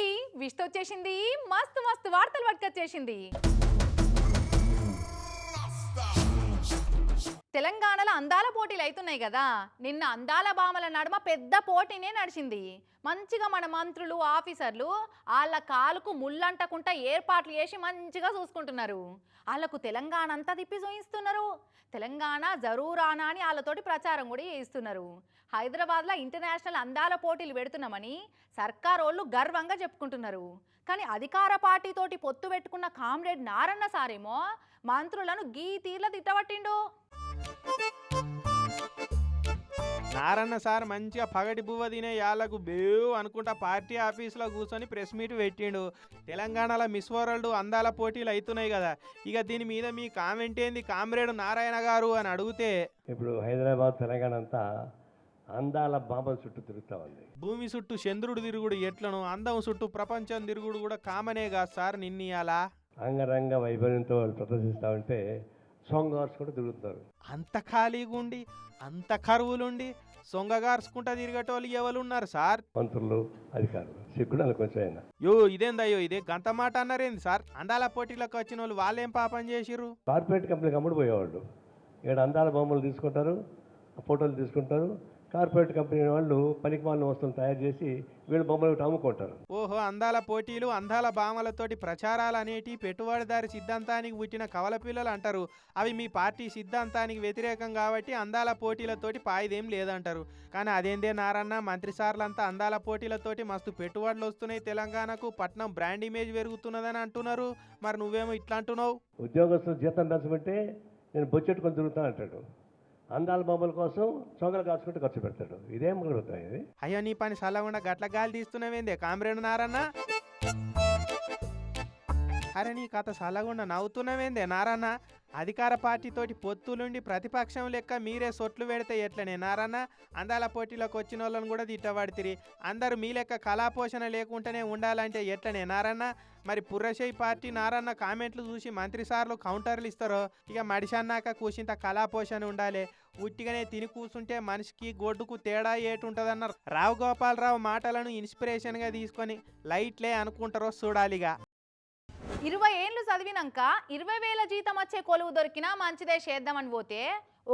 అందరికీ విష్ట వచ్చేసింది మస్తు మస్తు వార్తలు పట్టుకొచ్చేసింది. తెలంగాణలో అందాల పోటీలు అవుతున్నాయి కదా. నిన్న అందాల భామల నడుమ పెద్ద పోటీనే నడిచింది. మంచిగా మన మంత్రులు ఆఫీసర్లు వాళ్ళ కాలుకు ముళ్ళంటకుండా ఏర్పాట్లు చేసి మంచిగా చూసుకుంటున్నారు. వాళ్ళకు తెలంగాణ అంతా తిప్పి చూయిస్తున్నారు. తెలంగాణ జరూరానా అని వాళ్ళతోటి ప్రచారం కూడా చేయిస్తున్నారు. హైదరాబాద్లో ఇంటర్నేషనల్ అందాల పోటీలు పెడుతున్నామని సర్కార్ వాళ్ళు గర్వంగా చెప్పుకుంటున్నారు. కానీ అధికార పార్టీతోటి పొత్తు పెట్టుకున్న కామ్రేడ్ నారన్న సారేమో మంత్రులను గీ తీర్ల తిట్టబట్టిండు. నారన్న సార్ మంచిగా పగటి బువ్వ తినే యాళ్ళకు బేవ్ అనుకుంటా పార్టీ ఆఫీస్లో కూర్చొని ప్రెస్ మీట్ పెట్టిండు. తెలంగాణలో మిస్ వరల్డ్ అందాల పోటీలు అవుతున్నాయి కదా. ఇక దీని మీద మీ కామెంట్ ఏంది కామ్రేడ్ నారాయణ గారు అని అడిగితే ఇప్పుడు హైదరాబాద్ తెలంగాణ అంతా అందాల బాంబల చుట్టూ తిరుగుతూ ఉంది. భూమి చుట్టూ చంద్రుడు తిరుగుడు ఎట్లను అందం చుట్టూ ప్రపంచం తిరుగుడు కూడా కామనేగా సార్ నిన్నీయాలా అంగరంగ వైభవంతో ప్రదర్శిస్తూ ఉంటే సోంగార్స్ కూడా తిరుగుతున్నారు అంత ఖాళీగా ఉండి అంత కరువులుండి సొంగగార్చుకుంటా తిరిగేటోళ్ళు ఎవరున్నారు సార్? మంత్రులు అధికారులు సిగ్గుడాలు కొంచెం అయినా యో ఇదేందయ్యో ఇదే గంత మాట అన్నారేంది సార్? అందాల పోటీలకు వచ్చిన వాళ్ళు వాళ్ళేం పాపం చేసిర్రు? కార్పొరేట్ కంపెనీకి అమ్ముడు పోయేవాళ్ళు. ఇక్కడ అందాల బొమ్మలు తీసుకుంటారు ఫోటోలు తీసుకుంటారు కార్పొరేట్ కంపెనీ వాళ్ళు పనికి మాలిన వస్తువులు తయారు చేసి వీళ్ళు బొమ్మలు అమ్ముకుంటారు ఓహో అందాల పోటీలు అందాల భామలతోటి ప్రచారాలు అనేటి పెట్టుబడిదారి సిద్ధాంతానికి పుట్టిన కవల పిల్లలు అంటారు. అవి మీ పార్టీ సిద్ధాంతానికి వ్యతిరేకం కాబట్టి అందాల పోటీలతోటి పాయిదేం లేదంటారు. కానీ అదేందే నారన్న మంత్రి సార్లంతా అందాల పోటీలతోటి మస్తు పెట్టుబడులు వస్తున్నాయి తెలంగాణకు. పట్నం బ్రాండ్ ఇమేజ్ పెరుగుతున్నదని అంటున్నారు. మరి నువ్వేమో ఇట్లా అంటున్నావు? ఉద్యోగస్తులు జీతం పెంచమంటే నేను బొచ్చెట్టుకొని తిరుగుతా అంటాడు అందాల బొమ్మల కోసం చోగలు కాచుకుంటూ ఖర్చు పెడతాడు. ఇదేం కలుగుతాయి ఇది. అయ్యో నీ పని సల్లగుండా గట్ల గాలి తీస్తున్నావేందే? కామ్రేడు నారన్న అరే నీ కథ సల్లగుండా నవ్వుతున్నావేందే? నారన్న అధికార పార్టీతోటి పొత్తులుండి ప్రతిపక్షం లెక్క మీరే సొట్లు పెడితే ఎట్లనే? నారన్న అందాల పోటీలోకి వచ్చిన వాళ్ళని కూడా తిట్టబడితిరి. అందరూ మీ లెక్క కళాపోషణ లేకుండానే ఉండాలంటే ఎట్లనే? నారన్న మరి పుర్రశై పార్టీ నారన్న కామెంట్లు చూసి మంత్రి సార్లు కౌంటర్లు ఇస్తారో? ఇక మడిషన్నాక కూసింత కళాపోషణ ఉండాలి. ఉట్టిగానే తిని కూర్చుంటే మనిషికి గొడ్డుకు తేడా ఏటుంటదన్నారు. రావు గోపాలరావు మాటలను ఇన్స్పిరేషన్గా తీసుకొని లైట్లే అనుకుంటారో చూడాలిగా. ఇరవై ఏళ్ళు చదివినాక ఇరవై వేల జీతం వచ్చే కొలువు దొరికినా మంచిదే చేద్దామని పోతే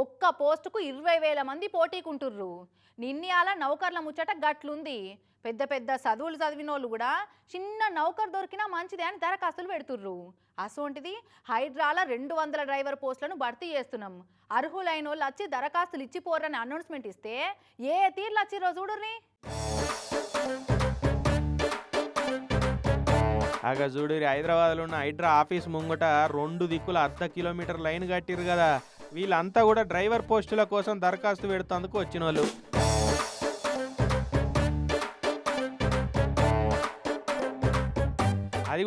ఒక్క పోస్టుకు ఇరవై వేల మంది పోటీకుంటుర్రు నిన్నయాల నౌకర్ల ముచ్చట గట్లుంది. పెద్ద పెద్ద చదువులు చదివిన వాళ్ళు కూడా చిన్న నౌకర్ దొరికినా మంచిదే అని దరఖాస్తులు పెడుతుర్రు. అసోంటిది హైడ్రాల రెండు వందల డ్రైవర్ పోస్టులను భర్తీ చేస్తున్నాం. అర్హులైన వాళ్ళు వచ్చి దరఖాస్తులు ఇచ్చిపోరని అనౌన్స్మెంట్ ఇస్తే ఏ తీర్లు వచ్చిర్రో చూడుర్రి? ఆగ చూడు హైదరాబాద్లో ఉన్న హైడ్రా ఆఫీస్ ముంగట రెండు దిక్కుల అర్ధ కిలోమీటర్ లైన్ కట్టిరు కదా వీళ్ళంతా కూడా డ్రైవర్ పోస్టుల కోసం దరఖాస్తు పెడుతందుకు వచ్చిన వాళ్ళు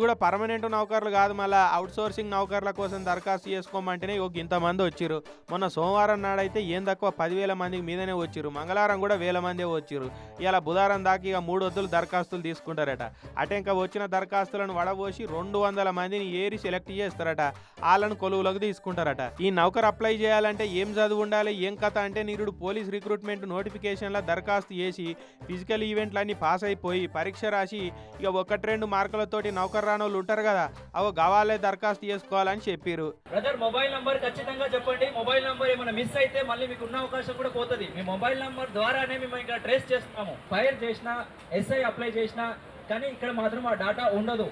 కూడా పర్మనెంట్ నౌకర్లు కాదు మళ్ళీ అవుట్ సోర్సింగ్ నౌకర్ల కోసం దరఖాస్తు చేసుకోమంటేనే ఒక ఇంతమంది వచ్చారు మొన్న సోమవారం నాడైతే ఏం తక్కువ పదివేల మందికి మీదనే వచ్చిర్రు. మంగళవారం కూడా వేల మందే వచ్చిర్రు. ఇలా బుధవారం దాకా ఇక మూడు వద్దులు దరఖాస్తులు తీసుకుంటారట. అటే ఇంకా వచ్చిన దరఖాస్తులను వడబోసి రెండు వందల మందిని ఏరి సెలెక్ట్ చేస్తారట. వాళ్ళను కొలువులకు తీసుకుంటారట. ఈ నౌకర్ అప్లై చేయాలంటే ఏం చదువు ఉండాలి ఏం కథ అంటే నిరుడు పోలీస్ రిక్రూట్మెంట్ నోటిఫికేషన్ల దరఖాస్తు చేసి ఫిజికల్ ఈవెంట్లన్నీ పాస్ అయిపోయి పరీక్ష రాసి ఇక ఒకటి రెండు మార్కులతోటి నౌకర్ రాని వాళ్ళు ఉంటారు కదా అవి కావాలే దరఖాస్తు చేసుకోవాలని చెప్పారు బ్రదర్ మొబైల్ నంబర్ ఖచ్చితంగా చెప్పండి. మొబైల్ నంబర్ ఏమైనా మిస్ అయితే మళ్ళీ మీకు ఉన్న అవకాశం కూడా పోతుంది. మీ మొబైల్ నంబర్ ద్వారానే మేము ఇక్కడ ట్రేస్ చేస్తున్నాము ఫైర్ చేసినా ఎస్ఐ అప్లై చేసినా కానీ ఇక్కడ మాత్రం ఆ డాటా ఉండదు.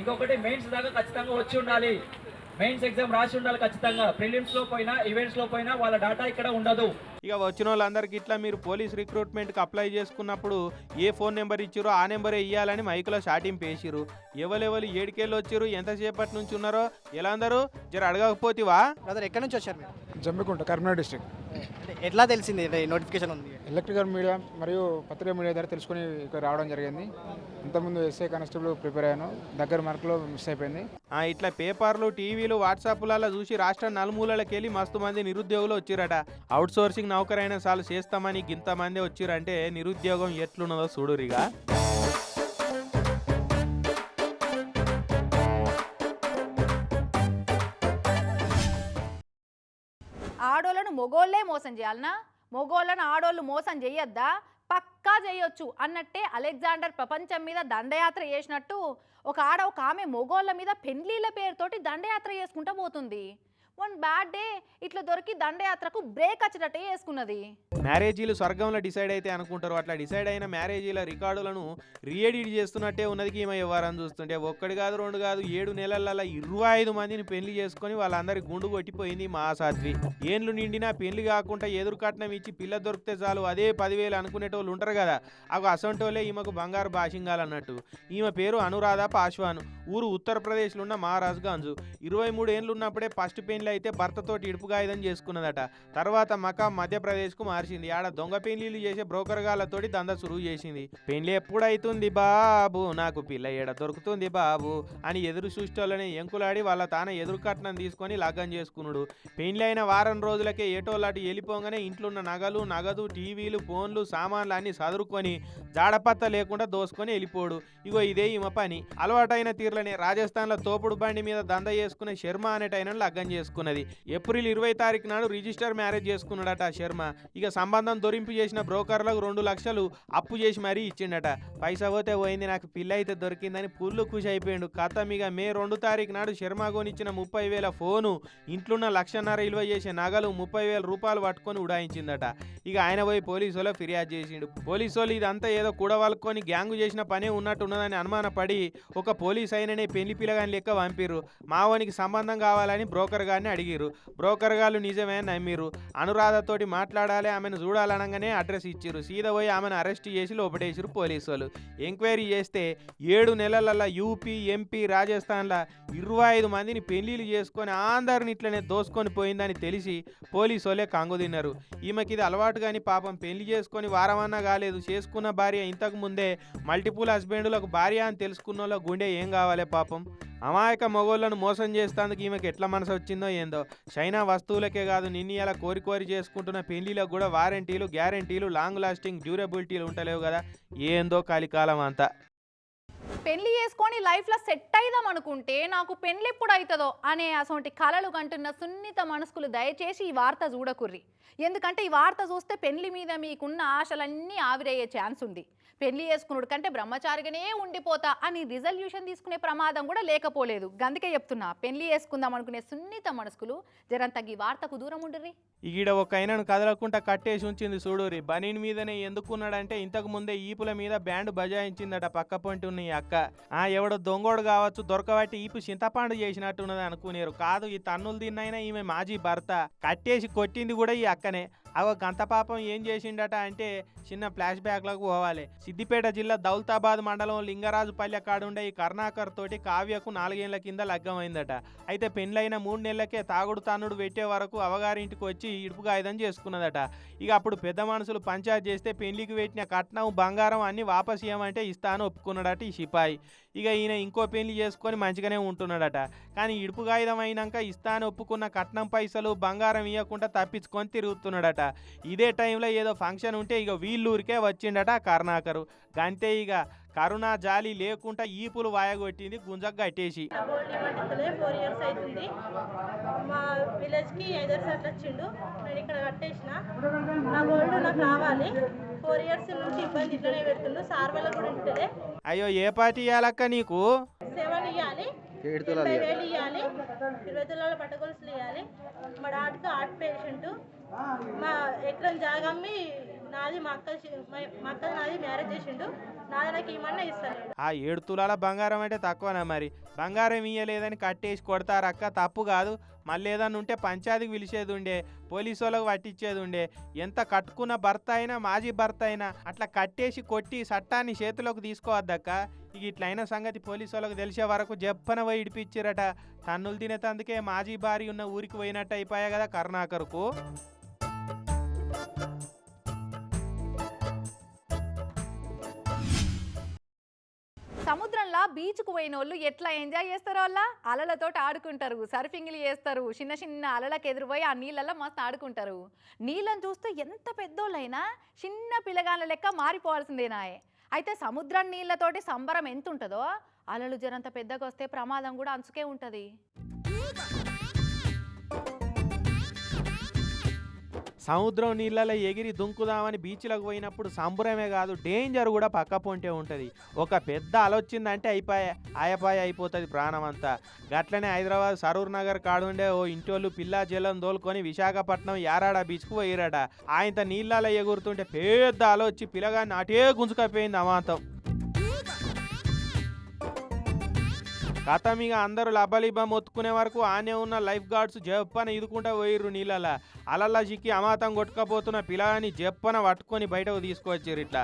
ఇంకొకటి మెయిన్స్ దాకా ఖచ్చితంగా వచ్చి ఉండాలి. మెయిన్స్ ఎగ్జామ్ రాసి ఉండాలి ఖచ్చితంగా. ప్రిలిమ్స్లో పోయినా ఈవెంట్స్లో పోయినా వాళ్ళ డాటా ఇక్కడ ఉండదు. ఇక వచ్చిన వాళ్ళందరికీ ఇట్లా మీరు పోలీస్ రిక్రూట్మెంట్కి అప్లై చేసుకున్నప్పుడు ఏ ఫోన్ నెంబర్ ఇచ్చారో ఆ నెంబరే ఇవ్వాలని మైకులో షాటింగ్ వేసిరు ఎవరెవరు ఏడికెళ్ళి వచ్చారు ఎంతసేపటి నుంచి ఉన్నారో ఎలా అందరూ జర అడగకపోతివా? బ్రదర్ ఎక్కడి నుంచి వచ్చారు మీరు? జమ్మికుంట కరీంనగర్ డిస్ట్రిక్ట్. అంటే ఎట్లా తెలిసింది? నోటిఫికేషన్ ఉంది? ఎలక్ట్రికల్ మీడియా మరియు పత్రికా మీడియా ద్వారా తెలుసుకొని ఇక్కడ రావడం జరిగింది. ఇంతకుముందు ఎస్ఐ కానిస్టేబుల్ ప్రిపేర్ అయ్యాను. దగ్గర మార్కులో మిస్ అయిపోయింది. ఆ, ఇట్లా పేపర్లు టీవీలు వాట్సాప్లలో చూసి రాష్ట్ర నలుమూలకి వెళ్ళి మస్తు మంది నిరుద్యోగులు వచ్చిరట. అవుట్ సోర్సింగ్ నౌకరైనా చాలు చేస్తామని ఇంతమంది వచ్చిరంటే నిరుద్యోగం ఎట్లున్నదో చూడురిగా. మొగోళ్ళే మోసం చేయాలనా? మొగోళ్ళను ఆడోళ్ళు మోసం చేయొద్దా? పక్కా చేయొచ్చు అన్నట్టే అలెగ్జాండర్ ప్రపంచం మీద దండయాత్ర చేసినట్టు ఒక ఆడ ఒక ఆమె మొగోళ్ళ మీద పెండ్లీల పేరుతోటి దండయాత్ర చేసుకుంటా పోతుంది. వన్ బ్యాడ్ డే ఇట్లా దొరికి దండయాత్రకు బ్రేక్ వచ్చేటట్టే వేసుకున్నది మ్యారేజీలు స్వర్గంలో డిసైడ్ అయితే అనుకుంటారు. అట్లా డిసైడ్ అయిన మ్యారేజీల రికార్డులను రీఎడిట్ చేస్తున్నట్టే ఉన్నది ఈమె వ్యవహారం చూస్తుంటే. ఒక్కడి కాదు రెండు కాదు ఏడు నెలల ఇరవై ఐదు మందిని పెళ్ళి చేసుకొని వాళ్ళందరి గుండు కొట్టిపోయింది మహాసాధ్వి. ఏండ్లు నిండినా పెళ్ళి కాకుండా ఎదురు కట్నం ఇచ్చి పిల్ల దొరికితే చాలు. అదే పదివేలు అనుకునేటోళ్ళు ఉంటారు కదా అవి అసంటోలే ఈమెకు బంగారు బాషింగాలన్నట్టు ఈమె పేరు అనురాధ పాశ్వాన్. ఊరు ఉత్తరప్రదేశ్లో ఉన్న మహారాజ్ గంజ్. ఇరవై మూడు ఏండ్లు ఉన్నప్పుడే ఫస్ట్ పెళ్ళి అయితే భర్తతోటి ఇడుపుగాయుధం చేసుకున్నదట. తర్వాత మకా మధ్యప్రదేశ్కు మార్చింది. ఆడ దొంగ పెళ్ళిళ్ళు చేసే బ్రోకర్ గాళ్ళతోటి దంద సురువు చేసింది. పెళ్ళి ఎప్పుడైతుంది బాబు? నాకు పిల్ల ఏడ దొరుకుతుంది బాబు? అని ఎదురు చూసేటోళ్ళని ఎంకులాడి వాళ్ళ తాన ఎదురు కట్నం తీసుకొని లగ్గం చేసుకున్నాడు పెళ్ళి అయిన వారం రోజులకే ఏటోలాంటి వెళ్ళిపోగానే ఇంట్లో ఉన్న నగలు నగదు టీవీలు ఫోన్లు సామాన్లు అన్ని సదురుకొని జాడపత్త లేకుండా దోసుకొని వెళ్ళిపోడు ఇగో ఇదే ఈమె పని. అలవాటైన తీర్లని రాజస్థాన్లో తోపుడు బండి మీద దంద చేసుకునే శర్మ అనేటైన లగ్గం చిక్కుకున్నది ఏప్రిల్ ఇరవై తారీఖు నాడు రిజిస్టర్ మ్యారేజ్ చేసుకున్నాడట శర్మ. ఇక సంబంధం దొరింపు చేసిన బ్రోకర్లకు రెండు లక్షలు అప్పు చేసి మరీ ఇచ్చిండట. పైసా పోతే పోయింది నాకు పిల్ల అయితే దొరికిందని పుల్లు ఖుషి అయిపోయిండు. కథ ఇక మే రెండు తారీఖు నాడు శర్మ కొనిచ్చిన ముప్పై వేల ఫోను ఇంట్లోన్న లక్షన్నర విలువ చేసే నగలు ముప్పై వేల రూపాయలు పట్టుకొని ఉడాయించిందట. ఇక ఆయన పోయి పోలీసు వాళ్ళ ఫిర్యాదు చేసిండు. పోలీసు వాళ్ళు ఇదంతా ఏదో కూడవాలుకొని గ్యాంగు చేసిన పనే ఉన్నట్టున్నదని అనుమానపడి ఒక పోలీస్ అయిననే పెళ్ళి పిల్లగాని లెక్క పంపిర్రు. మావోనికి సంబంధం కావాలని బ్రోకర్ గారిని అడిగిరు బ్రోకర్ గారు నిజమే నమ్మిర్రు అనురాధతోటి మాట్లాడాలి ఆమెను చూడాలనగానే అడ్రస్ ఇచ్చిర్రు. సీదా పోయి ఆమెను అరెస్ట్ చేసి లోపడేసిరు పోలీసు వాళ్ళు ఎంక్వైరీ చేస్తే ఏడు నెలలలో యూపీ ఎంపీ రాజస్థాన్లో ఇరవై ఐదు మందిని పెళ్ళిళ్ళు చేసుకొని అందరిని ఇట్లనే దోసుకొని పోయిందని తెలిసి పోలీసు వాళ్ళే కంగు తిన్నారు. ఈమెకి ఇది అలవాటు కానీ పాపం పెళ్ళి చేసుకొని వారమన్నా కాలేదు. చేసుకున్న భార్య ఇంతకు ముందే మల్టిపుల్ హస్బెండ్లకు భార్య అని తెలుసుకున్న వాళ్ళ గుండె ఏం కావాలి పాపం? అమాయక మొగోళ్ళను మోసం చేస్తాందుకు ఈమెకి ఎట్లా మనసు వచ్చిందో ఏందో. చైనా వస్తువులకే కాదు నిన్ను ఇలా కోరి కోరి చేసుకుంటున్న పెళ్ళిలకు కూడా వారంటీలు గ్యారంటీలు లాంగ్ లాస్టింగ్ డ్యూరబిలిటీలు ఉంటలేవు కదా. ఏందో కలికాలం అంతా. పెళ్ళి చేసుకొని లైఫ్లో సెట్ అయిదాం అనుకుంటే నాకు పెళ్ళి ఎప్పుడు అవుతుందో అనే అసొంటి కళలు కంటున్న సున్నిత మనస్కులు దయచేసి ఈ వార్త చూడకుర్రి. ఎందుకంటే ఈ వార్త చూస్తే పెళ్ళి మీద మీకున్న ఆశలన్నీ ఆవిరయ్యే ఛాన్స్ ఉంది. పెళ్ళి చేసుకున్నాడు కంటే బ్రహ్మచారిగానే ఉండిపోతా అని రిజల్యూషన్ తీసుకునే ప్రమాదం కూడా లేకపోలేదు. గందుకే చెప్తున్నా పెళ్ళి చేసుకుందాం అనుకునే సున్నిత మనసుకులు జరంత ఈ వార్తకు దూరం ఉండర్రి. ఈడ ఒక ఆయనను కదలకుండా కట్టేసి ఉంచింది చూడురి బనీన్ మీదనే ఎందుకున్నాడంటే ఇంతకు ముందే ఈపుల మీద బ్యాండ్ బజాయించిందట పక్క పొంటి ఉన్న అక్క. ఆ ఎవడో దొంగోడు కావచ్చు దొరకబట్టి ఈపు చింతపండు చేసినట్టున్నది అనుకునేరు. కాదు ఈ తన్నులు తిన్నైనా ఈమె మాజీ భర్త. కట్టేసి కొట్టింది కూడా ఈ అక్కనే. అగో గంత పాపం ఏం చేసిండట అంటే చిన్న ఫ్లాష్ బ్యాక్లకు పోవాలి. సిద్దిపేట జిల్లా దౌలతాబాద్ మండలం లింగరాజుపల్లె కాడుండే ఈ కర్ణాకర్ తోటి కావ్యకు నాలుగేళ్ళ కింద లగ్గమైందట. అయితే పెండ్లైన మూడు నెలలకే తాగుడు తానుడు పెట్టే వరకు అవగారింటికి వచ్చి ఇడుపు కాగితం చేసుకున్నదట. ఇక అప్పుడు పెద్ద మనుషులు పంచాయత్ చేస్తే పెళ్ళికి పెట్టిన కట్నం బంగారం అన్ని వాపస్ ఇవ్వమంటే ఇస్తాను ఒప్పుకున్నాడట ఈ సిపాయి. ఇక ఈయన ఇంకో పెళ్ళి చేసుకొని మంచిగానే ఉంటున్నాడట. కానీ ఇడుపు గాయదం అయినాక ఇస్తాను ఒప్పుకున్న కట్నం పైసలు బంగారం ఇవ్వకుండా తప్పించుకొని తిరుగుతున్నాడట. ఇదే టైంలో ఏదో ఫంక్షన్ ఉంటే ఇక వీళ్ళూరికే వచ్చిండట కరుణాకరు. గంతే ఇక కరుణ జాలి లేకుండా ఈపులు వాయగొట్టింది గుంజకు కట్టేసి ఫోర్ ఇయర్స్ అవుతుంది. మా విలేజ్కి వచ్చిండు. నేను ఇక్కడ కట్టేసిన. నా గోల్డ్ నాకు రావాలి. ఫోర్ ఇయర్స్ నుంచి ఇబ్బంది ఇట్లనే పెడుతుండు. సార్ వల్ల కూడా ఉంటలే అయ్యో ఏ పార్టీ ఇవ్వాలక్క నీకు? సెవెన్ ఇవ్వాలి ఎనభై వేలు ఇవ్వాలి ఇరవై తులాల పట్టగొలుసులు ఇవ్వాలి మా డాడ్కి హార్ట్ పేషెంట్. మా ఎకరం జాగమ్మి నాది మా అక్క మా- అక్క నాది మ్యారేజ్ చేసిండు. నాది నాకు ఇస్తాను ఆ ఏడు తులాల బంగారం అంటే తక్కువనా మరి? బంగారం ఇయ్యలేదని కట్టేసి కొడతారు అక్క తప్పు కాదు. మళ్ళీ ఏదన్నా ఉంటే పంచాయతీకి పిలిచేది ఉండే పోలీసు వాళ్ళకి పట్టించేది ఉండే ఎంత కట్టుకున్న భర్త అయినా మాజీ భర్త అయినా అట్లా కట్టేసి కొట్టి చట్టాన్ని చేతిలోకి తీసుకోవద్దక్క. ఇక ఇట్లయిన సంగతి పోలీసు వాళ్ళకి తెలిసే వరకు జప్పన పోయి ఇడిపించారట తన్నులు తినేతందుకే మాజీ భార్య ఉన్న ఊరికి పోయినట్టు అయిపోయా కదా కరుణాకర్కు. సముద్రంలో బీచ్కు పోయిన వాళ్ళు ఎట్లా ఎంజాయ్ చేస్తారో వాళ్ళ అలలతో ఆడుకుంటారు సర్ఫింగ్లు చేస్తారు చిన్న చిన్న అలలకు ఎదురుపోయి ఆ నీళ్ళల్లో మస్తు ఆడుకుంటారు. నీళ్ళని చూస్తే ఎంత పెద్దోళ్ళైనా చిన్న పిల్లగాళ్ళ లెక్క మారిపోవాల్సిందేనాయే అయితే సముద్రం నీళ్ళతోటి సంబరం ఎంత ఉంటుందో అలలు జరంత పెద్దగా వస్తే ప్రమాదం కూడా అంచుకే ఉంటుంది. సముద్రం నీళ్ళలో ఎగిరి దుంకుదామని బీచ్లకు పోయినప్పుడు సంబురమే కాదు డేంజర్ కూడా పక్క పొంటే ఉంటుంది. ఒక పెద్ద అలొచ్చిందంటే అయిపోయా ఆయపాయ అయిపోతుంది ప్రాణం అంతా గట్లనే హైదరాబాద్ సరూర్ నగర్ కాడుండే ఓ ఇంటోళ్ళు పిల్లా జలం దోలుకొని విశాఖపట్నం యారాడ బీచ్కు పోయిరాడా ఆయన నీళ్ళలో ఎగురుతుంటే పెద్ద అలొచ్చి పిల్లగాన్ని అటే గుంజుకపోయింది అమాంతం. కథమిగ అందరూ లబ్బలిబ్బ మొత్తుకునే వరకు ఆనే ఉన్న లైఫ్ గార్డ్స్ జప్పన ఇదుకుంటా పోయిర్రు నీళ్ళ అలల్లా చిక్కి అమాతం కొట్టుకపోతున్న పిల్లని జప్పన పట్టుకొని బయటకు తీసుకువచ్చారు ఇట్లా.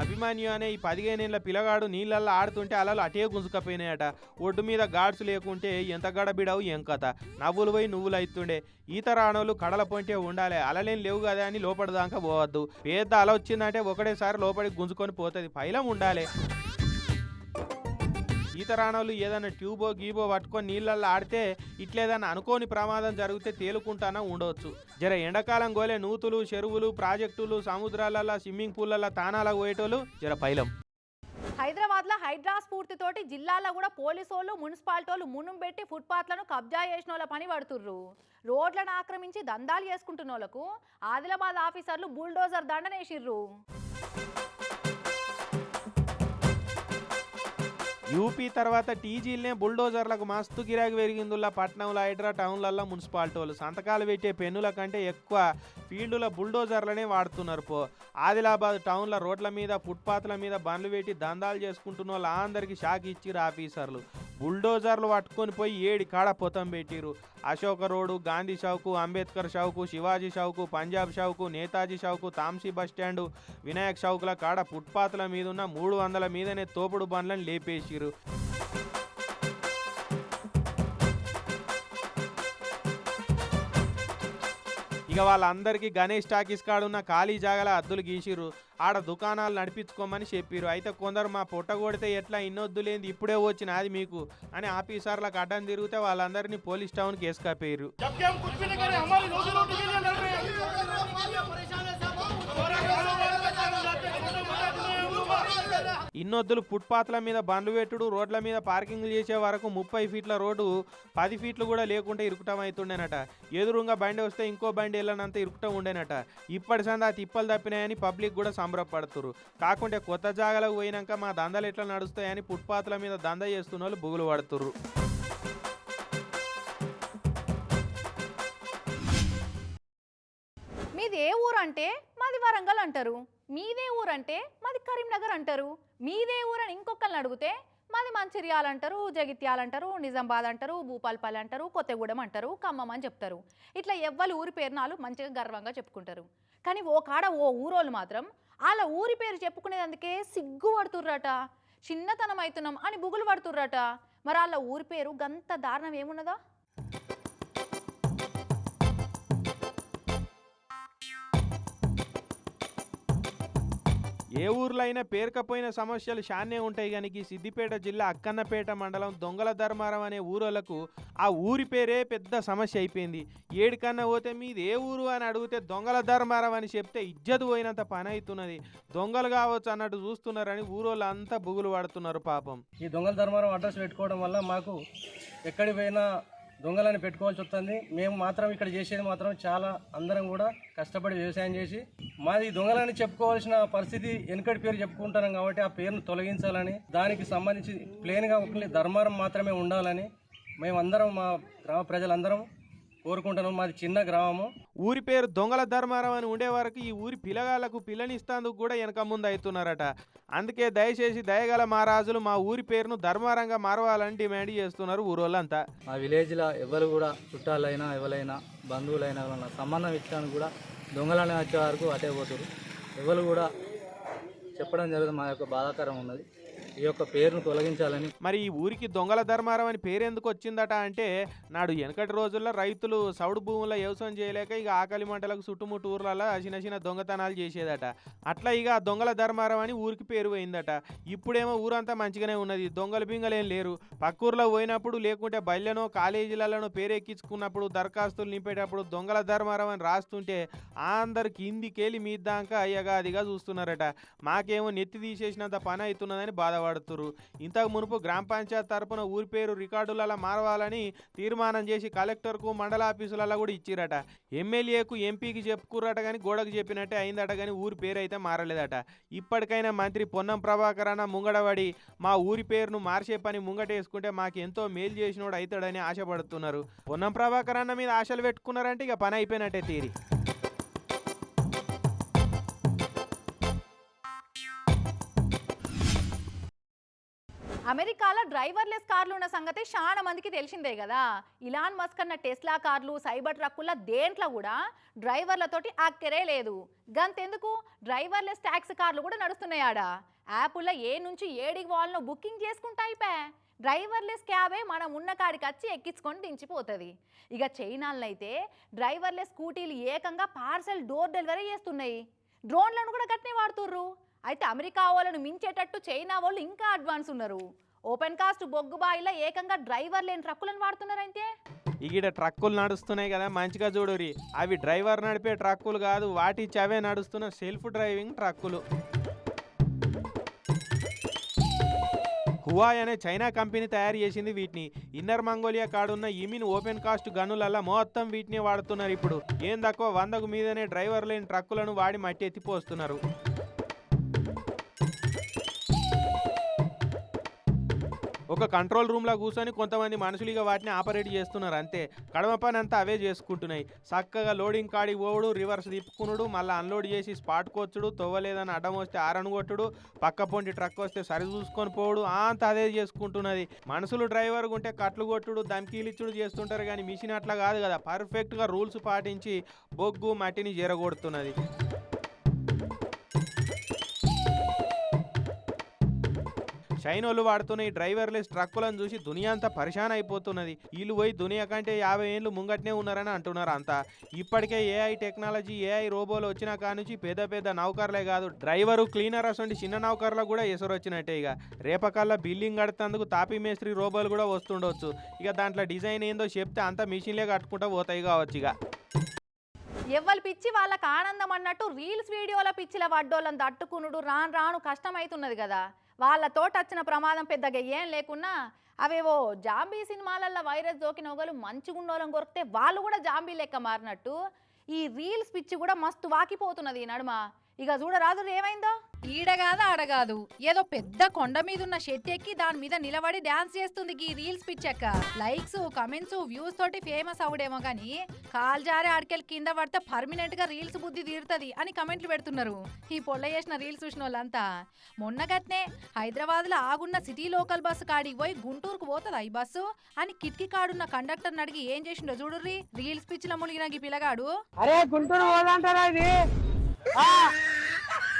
అభిమాన్యు అనే ఈ పదిహేనేళ్ళ పిల్లగాడు నీళ్ళల్లో ఆడుతుంటే అలలు అటే గుంజుకపోయినాయట. ఒడ్డు మీద గాడ్స్ లేకుంటే ఎంత గడబిడవు ఏం కథ. నవ్వులు పోయి నువ్వులు అవుతుండే ఈత రాణులు కడల పొంటే ఉండాలి. అలలేం లేవు కదా అని లోపలిదాకా పోవద్దు. పెద్ద అల వచ్చిందంటే ఒకటేసారి లోపలికి గుంజుకొని పోతుంది. పైలం ఉండాలి. ఈత రానోళ్ళు ఏదైనా ట్యూబో గీబో పట్టుకొని నీళ్ళల్లో ఆడితే ఇట్లేదన్నా అనుకోని ప్రమాదం జరిగితే తేలుకుంటానా ఉండవచ్చు. జర ఎండాకాలం గోలే నూతులు చెరువులు ప్రాజెక్టులు సముద్రాలలో స్విమ్మింగ్ పూల్లలో తానాలకు పోయేటోళ్ళు జర పైలం. హైదరాబాద్లో హైడ్రా స్ఫూర్తితోటి జిల్లాలో కూడా పోలీసు వాళ్ళు మున్సిపాలిటీ వాళ్ళు మునుం పెట్టి ఫుట్పాత్లను కబ్జా చేసిన వాళ్ళ పని పడుతుర్రు. రోడ్లను ఆక్రమించి దందాలు చేసుకుంటున్న వాళ్ళకు ఆదిలాబాద్ ఆఫీసర్లు బుల్డోజర్ దండనేసిర్రు. యూపీ తర్వాత టీజీలనే బుల్డోజర్లకు మస్తు గిరాకీ పెరిగిందిలా పట్నంలో హైడ్రా టౌన్లల్లో మున్సిపాలిటీ వాళ్ళు సంతకాలు పెట్టే పెన్నుల కంటే ఎక్కువ ఫీల్డ్లో బుల్డోజర్లనే వాడుతున్నారు పో. ఆదిలాబాద్ టౌన్ల రోడ్ల మీద ఫుట్పాత్ల మీద బండ్లు పెట్టి దందాలు చేసుకుంటున్న వాళ్ళు అందరికీ షాక్ ఇచ్చిర్రు ఆఫీసర్లు. బుల్డోజర్లు పట్టుకొని పోయి ఏడి కాడ పొతం పెట్టిరు అశోక రోడ్డు గాంధీ చౌకు అంబేద్కర్ చౌకు శివాజీ చౌకు పంజాబ్ చౌకు నేతాజీ చౌకు తాంసీ బస్ వినాయక్ షావుకుల కాడ ఫుట్పాత్ల మీద ఉన్న మూడు వందల మీదనే తోపుడు బండ్లను లేపేసిరు ఇక వాళ్ళందరికీ గణేష్ టాకీస్ కాడున్న ఖాళీ జాగల అద్దులు గీసిరు ఆడ దుకాణాలు నడిపించుకోమని చెప్పిరు అయితే కొందరు మా పొట్ట కొడితే ఎట్లా ఇన్నొద్దులేంది ఇప్పుడే వచ్చిన అది మీకు అని ఆఫీసర్లకు అడ్డం తిరిగితే వాళ్ళందరినీ పోలీస్ టౌన్కి వేసుకపోయారు ఇన్నొద్దులు ఫుట్పాత్ల మీద బండ్లు పెట్టుడు రోడ్ల మీద పార్కింగ్లు చేసే వరకు ముప్పై ఫీట్ల రోడ్డు పది ఫీట్లు కూడా లేకుండా ఇరుకుటం అవుతుండేనట ఎదురుగా బండి వస్తే ఇంకో బండి వెళ్ళనంత ఇరుకుటం ఉండేనట. ఇప్పటి సంది ఆ తిప్పలు తప్పినాయని పబ్లిక్ కూడా సంబరపడుతురు. కాకుంటే కొత్త జాగాలకు పోయినాక మా దందలు ఎట్లా నడుస్తాయని ఫుట్పాత్ల మీద దంద చేస్తున్న వాళ్ళు బుగులు పడుతుర్రు. మీది ఏ ఊరు అంటే మాది వరంగల్ అంటారు. మీదే ఊరు అంటే మాది కరీంనగర్ అంటారు. మీదే ఊరు అని ఇంకొకరిని అడిగితే మాది మంచిర్యాల అంటారు జగిత్యాల అంటారు నిజామాబాద్ అంటారు భూపాల్పల్లి అంటారు కొత్తగూడెం అంటారు ఖమ్మం అని చెప్తారు. ఇట్లా ఎవ్వరు ఊరి పేరునాలు మంచిగా గర్వంగా చెప్పుకుంటారు. కానీ ఓ కాడ ఓ ఊరోళ్ళు మాత్రం వాళ్ళ ఊరి పేరు చెప్పుకునేదందుకే సిగ్గు పడుతుర్రట. చిన్నతనం అవుతున్నాం అని బుగులు పడుతుర్రట. మరి వాళ్ళ ఊరి పేరు గంత దారుణం ఏమున్నదా? ఏ ఊర్లో అయినా పేరుకపోయిన సమస్యలు శాన్నే ఉంటాయి కానీ సిద్దిపేట జిల్లా అక్కన్నపేట మండలం దొంగల ధర్మారం అనే ఊరోళ్ళకు ఆ ఊరి పేరే పెద్ద సమస్య అయిపోయింది. ఏడికన్నా పోతే మీది ఏ ఊరు అని అడిగితే దొంగల ధర్మారం అని చెప్తే ఇజ్జత్ పోయినంత పని అవుతున్నది దొంగలు కావచ్చు అన్నట్టు చూస్తున్నారని ఊరోళ్ళు అంతా బుగులు పడుతున్నారు పాపం. ఈ దొంగల ధర్మారం అడ్రస్ పెట్టుకోవడం వల్ల మాకు ఎక్కడి పోయినా దొంగలని పెట్టుకోవాల్సి వస్తుంది. మేము మాత్రం ఇక్కడ చేసేది మాత్రం చాలా అందరం కూడా కష్టపడి వ్యవసాయం చేసి మాది దొంగలని చెప్పుకోవాల్సిన పరిస్థితి వెనుకటి పేరు చెప్పుకుంటున్నాం కాబట్టి ఆ పేరును తొలగించాలని దానికి సంబంధించి ప్లేన్గా ఒక ధర్మారం మాత్రమే ఉండాలని మేమందరం మా గ్రామ ప్రజలందరం కోరుకుంటున్నాం. మాది చిన్న గ్రామము. ఊరి పేరు దొంగల ధర్మారం అని ఉండే వరకు ఈ ఊరి పిల్లగాళ్ళకు పిల్లనిస్తాందుకు కూడా వెనక ముందు అవుతున్నారట. అందుకే దయచేసి దయగల మహారాజులు మా ఊరి పేరును ధర్మారంగా మారవాలని డిమాండ్ చేస్తున్నారు ఊరోళ్ళంతా. మా విలేజ్లో ఎవరు కూడా చుట్టాలైనా ఎవరైనా బంధువులైనా ఎవరైనా సంబంధం ఇచ్చడానికి కూడా దొంగలని వచ్చే వరకు అటే పోతారు. ఎవరు కూడా చెప్పడం జరుగుతుంది మా యొక్క బాధాకరం ఉన్నది. ఈ యొక్క పేరును తొలగించాలని. మరి ఈ ఊరికి దొంగల ధర్మారం అని పేరెందుకు వచ్చిందట అంటే నాడు వెనకటి రోజుల్లో రైతులు సౌడు భూముల్లో వ్యవసాయం చేయలేక ఇక ఆకలి మంటలకు చుట్టుముట్టు ఊర్లలో చిన్న చిన్న దొంగతనాలు చేసేదట. అట్లా ఇక దొంగల ధర్మారం అని ఊరికి పేరు పోయిందట. ఇప్పుడేమో ఊరంతా మంచిగానే ఉన్నది దొంగలు బింగలేం లేరు. పక్కూర్లో పోయినప్పుడు లేకుంటే బల్లెనో కాలేజీలలోనో పేరెక్కించుకున్నప్పుడు దరఖాస్తులు నింపేటప్పుడు దొంగల ధర్మారం అని రాస్తుంటే అందరు కిందికెళ్ళి దాకా అయ్యగా అదిగా చూస్తున్నారట. మాకేమో నెత్తి తీసేసినంత పని అవుతున్నదని బాధపడుతుంది బాధపడుతురు ఇంతకు మునుపు గ్రామ పంచాయత్ తరపున ఊరి పేరు రికార్డులలో మారవాలని తీర్మానం చేసి కలెక్టర్కు మండల ఆఫీసులలో కూడా ఇచ్చిరట. ఎమ్మెల్యేకు ఎంపీకి చెప్పుకుర్రట కానీ గోడకు చెప్పినట్టే అయిందట కానీ ఊరి పేరు అయితే మారలేదట. ఇప్పటికైనా మంత్రి పొన్నం ప్రభాకర్ అన్న ముంగడబడి మా ఊరి పేరును మార్చే పని ముంగటేసుకుంటే మాకు ఎంతో మేలు చేసినోడు అవుతాడని ఆశపడుతున్నారు. పొన్నం ప్రభాకర్ అన్న మీద ఆశలు పెట్టుకున్నారంటే ఇక పని అయిపోయినట్టే తీరి. అమెరికాలో డ్రైవర్లెస్ కార్లు ఉన్న సంగతి చాలా మందికి తెలిసిందే కదా. ఇలాన్ మస్క్ అన్న టెస్లా కార్లు సైబర్ ట్రక్కుల దేంట్లో కూడా డ్రైవర్లతోటి అక్కరే లేదు. గంతెందుకు? డ్రైవర్లెస్ ట్యాక్సీ కార్లు కూడా నడుస్తున్నాయాడ యాప్లో ఏ నుంచి ఏడికి వాళ్ళను బుకింగ్ చేసుకుంటా పే డ్రైవర్లెస్ క్యాబే మనం ఉన్న కాడికి వచ్చి ఎక్కించుకొని దించిపోతుంది. ఇక చైనాలనైతే డ్రైవర్లెస్ స్కూటీలు ఏకంగా పార్సల్ డోర్ డెలివరీ చేస్తున్నాయి. డ్రోన్లను కూడా గట్టినే వాడుతుర్రు. అయితే అమెరికా వాళ్ళను మించేటట్టు చైనా వాళ్ళు ఇంకా అడ్వాన్స్ ఉన్నారు. ఓపెన్ కాస్ట్ బొగ్గు బాయిలో ఏకంగా డ్రైవర్ లేని ట్రక్కులను వాడుతున్నారు అయితే ఈడ ట్రక్కులు నడుస్తున్నాయి కదా మంచిగా చూడురి అవి డ్రైవర్ నడిపే ట్రక్కులు కాదు వాటి చవే నడుస్తున్న సెల్ఫ్ డ్రైవింగ్ ట్రక్కులు. హువాయ్ అనే చైనా కంపెనీ తయారు చేసింది వీటిని. ఇన్నర్ మంగోలియా కాడున్న ఇమిన్ ఓపెన్ కాస్ట్ గనులల్లా మొత్తం వీటిని వాడుతున్నారు ఇప్పుడు. ఏం తక్కువ వందకు మీదనే డ్రైవర్ లేని ట్రక్కులను వాడి మట్టి ఎత్తిపోస్తున్నారు. ఒక కంట్రోల్ రూమ్లో కూర్చొని కొంతమంది మనుషులు ఇక వాటిని ఆపరేట్ చేస్తున్నారు అంతే. కడమ పని అంతా అవే చేసుకుంటున్నాయి. చక్కగా లోడింగ్ కాడికి పోవుడు రివర్స్ తిప్పుకునుడు మళ్ళీ అన్లోడ్ చేసి స్పాట్ కొచ్చుడు తవ్వలేదని అడ్డం వస్తే ఆరన్ కొట్టుడు పక్క పొంటి ట్రక్ వస్తే సరి చూసుకొని పోవుడు అంత అంతా అదే చేసుకుంటున్నది. మనుషులు డ్రైవర్ ఉంటే కట్లు కొట్టుడు ధమ్కీలిచ్చుడు చేస్తుంటారు కానీ మిషన్ అట్లా కాదు కదా. పర్ఫెక్ట్గా రూల్స్ పాటించి బొగ్గు మట్టిని జరగొడుతున్నది. చైనోళ్ళు వాడుతున్న ఈ డ్రైవర్లెస్ ట్రక్కులను చూసి దునియా అంతా పరిశాన్ అయిపోతున్నది. వీళ్ళు పోయి దునియా కంటే యాభై ఏళ్ళు ముంగట్నే ఉన్నారని అంటున్నారు అంతా. ఇప్పటికే ఏఐ టెక్నాలజీ ఏఐ రోబోలు వచ్చిన కానుంచి పెద్ద పెద్ద నౌకర్లే కాదు డ్రైవరు క్లీనర్ అసలు చిన్న నౌకర్లకు కూడా ఎసరు వచ్చినట్టే ఇక రేపకల్లా బిల్డింగ్ కడుతందుకు తాపీ మేస్త్రి రోబోలు కూడా వస్తుండొచ్చు. ఇక దాంట్లో డిజైన్ ఏందో చెప్తే అంతా మిషన్లే కట్టుకుంటా పోతాయి కావచ్చు ఇక ఎవ్వరు పిచ్చి వాళ్ళకి ఆనందం అన్నట్టు రీల్స్ వీడియోల పిచ్చిల వడ్డోళ్ళని తట్టుకునుడు రాను రాను కష్టమవుతున్నది కదా. వాళ్ళతో వచ్చిన ప్రమాదం పెద్దగా ఏం లేకున్నా అవేవో జాంబీ సినిమాలల్లో వైరస్ జోకిన ఒకరు మంచిగుండోలం కొరికితే వాళ్ళు కూడా జాంబీ లెక్క మారినట్టు ఈ రీల్స్ పిచ్చి కూడా మస్తు వాకిపోతున్నది ఈ నడుమ. ఇక చూడరాదు ఏమైందో? ఈడగాదు ఆడగాదు ఏదో పెద్ద కొండ మీద ఉన్న షెట్ ఎక్కి దాని మీద నిలబడి డాన్స్ చేస్తుంది ఈ రీల్స్ పిచ్చక్క. లైక్స్ కమెంట్స్ వ్యూస్ తోటి ఫేమస్ అవుడేమో కానీ కాల్ జారే ఆడికెళ్ళి కింద పడితే పర్మనెంట్గా రీల్స్ బుద్ధి తీరుతుంది అని కమెంట్లు పెడుతున్నారు. ఈ పొల్ల చేసిన రీల్స్ చూసిన వాళ్ళంతా. మొన్న గట్నే హైదరాబాద్లో ఆగున్న సిటీ లోకల్ బస్సు కాడికి పోయి గుంటూరుకు పోతుంది ఈ బస్సు? అని కిటికీ కాడున్న కండక్టర్ అడిగి ఏం చేసిండో చూడుర్రి? రీల్స్ పిచ్చిల మునిగిన ఈ పిల్లగాడు. అరే గుంటూరు పోదంటారా ఇది? ఆ,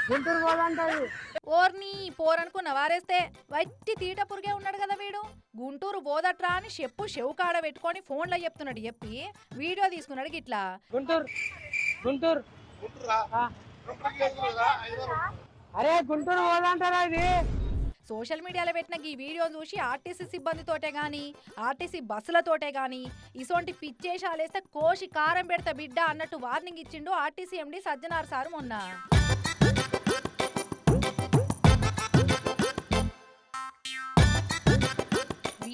గుంటూరు పోదంటది ఓర్ని పోరనుకున్న వారేస్తే వట్టి తీట పురిగే ఉన్నాడు కదా వీడు. గుంటూరు పోదట్రా అని చెప్పు చెవు కాడ పెట్టుకొని ఫోన్లో చెప్తున్నాడు చెప్పి వీడియో తీసుకున్నాడు గిట్లా. గుంటూరు గుంటూరు. ఆ. అరే గుంటూరు పోదంటారా ఇది? సోషల్ మీడియాలో పెట్టిన ఈ వీడియో చూసి ఆర్టీసీ సిబ్బందితోటే గాని ఆర్టీసీ బస్సులతోటే గాని ఇసొంటి పిచ్చేషాలేస్తే కోసి కారం పెడతా బిడ్డ అన్నట్టు వార్నింగ్ ఇచ్చిండు ఆర్టీసీ ఎండి సజ్జనార్ సార్ మొన్న.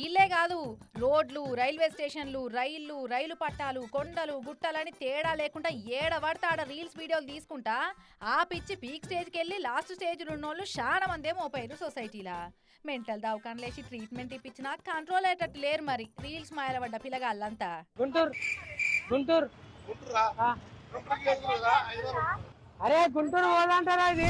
వీళ్ళే కాదు రోడ్లు రైల్వే స్టేషన్లు రైళ్ళు రైలు పట్టాలు కొండలు గుట్టలని తేడా లేకుండా ఏడ పడితే ఆడ రీల్స్ వీడియోలు తీసుకుంటా ఆ పిచ్చి పీక్ స్టేజ్కి వెళ్ళి లాస్ట్ స్టేజ్ ఉన్నోళ్ళు చాలా మంది ఏమో పోయారు సొసైటీలా. మెంటల్ దవాఖానలు వేసి ట్రీట్మెంట్ ఇప్పించినా కంట్రోల్ అయ్యేటట్టు లేరు మరి. రీల్స్ మాయల పడ్డ పిల్లగాళ్ళంతా. గుంటూరు గుంటూరు. అరే గుంటూరు పోదంటారా ఇది?